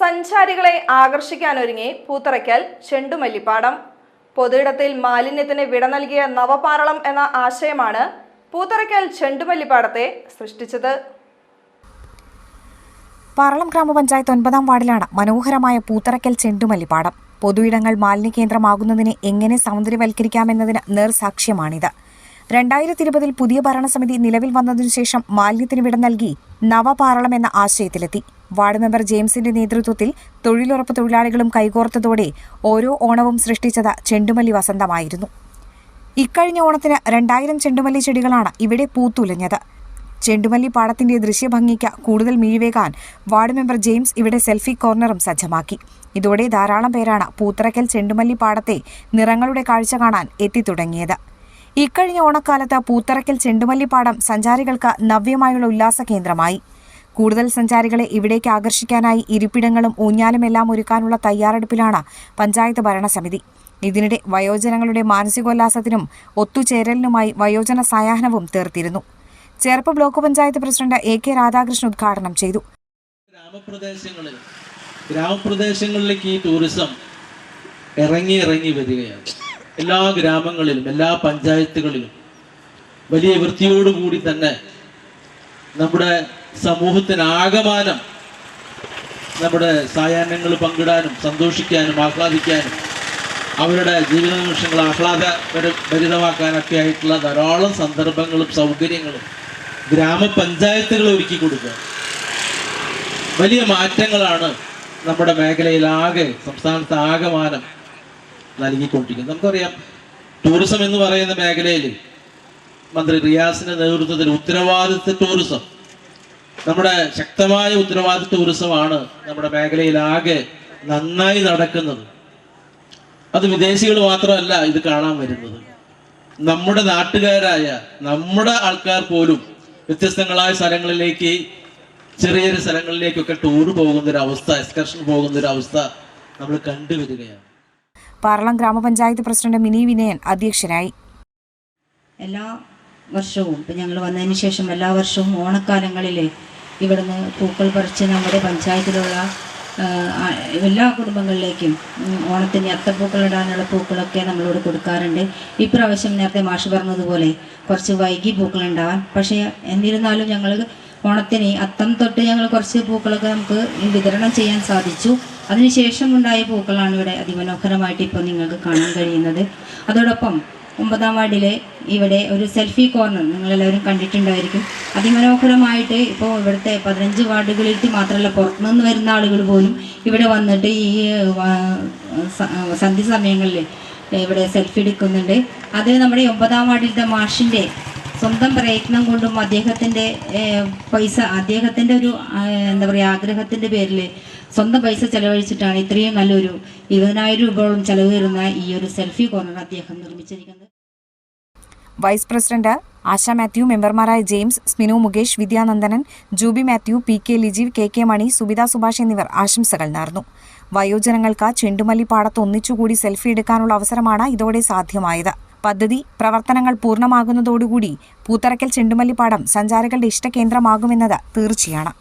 സഞ്ചാരികളെ ആകർഷിക്കാനൊരുങ്ങി പൂത്തറയ്ക്കൽ ചെണ്ടുമല്ലിപ്പാടം. പൊതുയിടത്തിൽ മാലിന്യത്തിന് വിട നൽകിയ നവപാറളം എന്ന ആശയമാണ് പൂത്തറയ്ക്കൽ ചെണ്ടുമല്ലിപ്പാടത്തെ സൃഷ്ടിച്ചത്. പാറളം ഗ്രാമപഞ്ചായത്ത് ഒൻപതാം വാർഡിലാണ് മനോഹരമായ പൂത്തറയ്ക്കൽ ചെണ്ടുമല്ലിപ്പാടം. പൊതുയിടങ്ങൾ മാലിന്യ കേന്ദ്രമാകുന്നതിനെ എങ്ങനെ സൗന്ദര്യവൽക്കരിക്കാമെന്നതിന് നേർസാക്ഷ്യമാണിത്. രണ്ടായിരത്തി ഇരുപതിൽ പുതിയ ഭരണസമിതി നിലവിൽ വന്നതിനു ശേഷം മാലിന്യത്തിന് വിട നൽകി നവപാറളം എന്ന ആശയത്തിലെത്തി. വാർഡ് മെമ്പർ ജെയിംസിന്റെ നേതൃത്വത്തിൽ തൊഴിലുറപ്പ് തൊഴിലാളികളും കൈകോർത്തതോടെ ഓരോ ഓണവും സൃഷ്ടിച്ചത് ചെണ്ടുമല്ലി വസന്തമായിരുന്നു. ഇക്കഴിഞ്ഞ ഓണത്തിന് രണ്ടായിരം ചെണ്ടുമല്ലി ചെടികളാണ് ഇവിടെ പൂത്തുലഞ്ഞത്. ചെണ്ടുമല്ലി പാടത്തിന്റെ ദൃശ്യഭംഗിക്ക് കൂടുതൽ മിഴിവേകാൻ വാർഡ് മെമ്പർ ജെയിംസ് ഇവിടെ സെൽഫി കോർണറും സജ്ജമാക്കി. ഇതോടെ ധാരാളം പേരാണ് പൂത്തറയ്ക്കൽ ചെണ്ടുമല്ലി പാടത്തെ നിറങ്ങളുടെ കാഴ്ച കാണാൻ എത്തിത്തുടങ്ങിയത്. ഇക്കഴിഞ്ഞ ഓണക്കാലത്ത് പൂത്തറയ്ക്കൽ ചെണ്ടുമല്ലിപ്പാടം സഞ്ചാരികൾക്ക് നവ്യമായുള്ള ഉല്ലാസ കേന്ദ്രമായി. കൂടുതൽ സഞ്ചാരികളെ ഇവിടേക്ക് ആകർഷിക്കാനായി ഇരിപ്പിടങ്ങളും ഊഞ്ഞാലുമെല്ലാം ഒരുക്കാനുള്ള തയ്യാറെടുപ്പിലാണ് പഞ്ചായത്ത് ഭരണസമിതി. ഇതിനിടെ വയോജനങ്ങളുടെ മാനസികോല്ലാസത്തിനും ഒത്തുചേരലിനുമായി വയോജന സായാഹ്നവും തീർത്തിരുന്നു. Cherpu block panchayat president A K Radhakrishnan ഉദ്ഘാടനം ചെയ്തു. ഗ്രാമപ്രദേശങ്ങളിൽ ഗ്രാമപ്രദേശങ്ങളിലേക്ക് ഈ ടൂറിസം ഇറങ്ങി ഇറങ്ങി വരികയാണ്. എല്ലാ ഗ്രാമങ്ങളിലും എല്ലാ പഞ്ചായത്തുകളിലും വലിയ വൃത്തിയോടുകൂടി തന്നെ നമ്മുടെ സമൂഹത്തിനാകമാനം നമ്മുടെ സായാഹ്നങ്ങൾ പങ്കിടാനും സന്തോഷിക്കാനും ആഹ്ലാദിക്കാനും അവരുടെ ജീവിത നിമിഷങ്ങൾ ആഹ്ലാദ ഭരിതമാക്കാനൊക്കെ ആയിട്ടുള്ള ധാരാളം സന്ദർഭങ്ങളും സൗകര്യങ്ങളും ഗ്രാമപഞ്ചായത്തുകൾ ഒരുക്കി കൊടുക്കുക. വലിയ മാറ്റങ്ങളാണ് നമ്മുടെ മേഖലയിലാകെ സംസ്ഥാനത്ത് ആകമാനം നൽകിക്കൊണ്ടിരിക്കുന്നത് നമുക്കറിയാം ടൂറിസം എന്ന് പറയുന്ന മേഖലയിൽ മന്ത്രി റിയാസിന്റെ നേതൃത്വത്തിൽ ഉത്തരവാദിത്വ ടൂറിസം നമ്മുടെ ശക്തമായ ഉത്തരവാദിത്വ ടൂറിസമാണ് നമ്മുടെ മേഖലയിൽ ആകെ നന്നായി നടക്കുന്നത്. അത് വിദേശികൾ മാത്രമല്ല ഇത് കാണാൻ വരുന്നത്. നമ്മുടെ നാട്ടുകാരായ നമ്മുടെ ആൾക്കാർ പോലും വ്യത്യസ്തങ്ങളായ സ്ഥലങ്ങളിലേക്ക് ചെറിയ ചെറിയ സ്ഥലങ്ങളിലേക്കൊക്കെ ടൂർ പോകുന്ന ഒരു അവസ്ഥ എക്സ്കർഷൻ പോകുന്ന ഒരു അവസ്ഥ നമ്മൾ കണ്ടുവരികയാണ്. പാറളം ഗ്രാമപഞ്ചായത്ത് പ്രസിഡന്റ് മിനി വിനയൻ അധ്യക്ഷനായി. എല്ലാ വർഷവും ഇപ്പം ഞങ്ങൾ വന്നതിന് ശേഷം എല്ലാ വർഷവും ഓണക്കാലങ്ങളിൽ ഇവിടുന്ന് പൂക്കൾ പറിച്ച് നമ്മുടെ പഞ്ചായത്തിലുള്ള എല്ലാ കുടുംബങ്ങളിലേക്കും ഓണത്തിന് അത്തപ്പൂക്കൾ ഇടാനുള്ള പൂക്കളൊക്കെ നമ്മളോട് കൊടുക്കാറുണ്ട്. ഇപ്രാവശ്യം നേരത്തെ മാഷ് പറഞ്ഞതുപോലെ കുറച്ച് വൈകി പൂക്കൾ ഉണ്ടാവാൻ. പക്ഷേ എന്നിരുന്നാലും ഞങ്ങൾ ഓണത്തിന് അത്തം തൊട്ട് ഞങ്ങൾ കുറച്ച് പൂക്കളൊക്കെ നമുക്ക് വിതരണം ചെയ്യാൻ സാധിച്ചു. അതിനുശേഷം ഉണ്ടായ പൂക്കളാണ് ഇവിടെ അതിമനോഹരമായിട്ട് ഇപ്പോൾ നിങ്ങൾക്ക് കാണാൻ കഴിയുന്നത്. അതോടൊപ്പം ഒമ്പതാം വാർഡിലെ ഇവിടെ ഒരു സെൽഫി കോർണർ നിങ്ങളെല്ലാവരും കണ്ടിട്ടുണ്ടായിരിക്കും. അതിമനോഹരമായിട്ട് ഇപ്പോൾ ഇവിടുത്തെ പതിനഞ്ച് വാർഡുകളിൽ മാത്രമല്ല പുറത്തുനിന്ന് വരുന്ന ആളുകൾ പോലും ഇവിടെ വന്നിട്ട് ഈ സന്ധ്യ സമയങ്ങളിൽ ഇവിടെ സെൽഫി എടുക്കുന്നുണ്ട്. അത് നമ്മുടെ ഒമ്പതാം വാർഡിലത്തെ മാഷിന്റെ സ്വന്തം പ്രയത്നം കൊണ്ടും അദ്ദേഹത്തിന്റെ പൈസ അദ്ദേഹത്തിന്റെ ഒരു എന്താ പറയുക ആഗ്രഹത്തിന്റെ പേരിൽ സ്വന്തം പൈസ ചെലവഴിച്ചിട്ടാണ് ഇത്രയും നല്ലൊരു ഇരുപതിനായിരം രൂപയോളം ചെലവ് വരുന്ന ഈ ഒരു സെൽഫി കോർണർ അദ്ദേഹം നിർമ്മിച്ചിരിക്കുന്നത്. വൈസ് പ്രസിഡന്റ് ആശ മാത്യു മെമ്പർമാരായ James Sminu Mukesh Vidyanandanan Juby Mathew P K Lijeev K K Mani Subitha Subhash എന്നിവർ ആശംസകൾ നേർന്നു. വയോജനങ്ങൾക്ക് ചെണ്ടുമല്ലി പാടത്ത് ഒന്നിച്ചുകൂടി സെൽഫി എടുക്കാനുള്ള അവസരമാണ് ഇതോടെ സാധ്യമായത്. പദ്ധതി പ്രവർത്തനങ്ങൾ പൂർണമാകുന്നതോടുകൂടി പൂത്തറയ്ക്കൽ ചെണ്ടുമല്ലിപ്പാടം സഞ്ചാരികളുടെ ഇഷ്ടകേന്ദ്രമാകുമെന്നത് തീർച്ചയാണ്.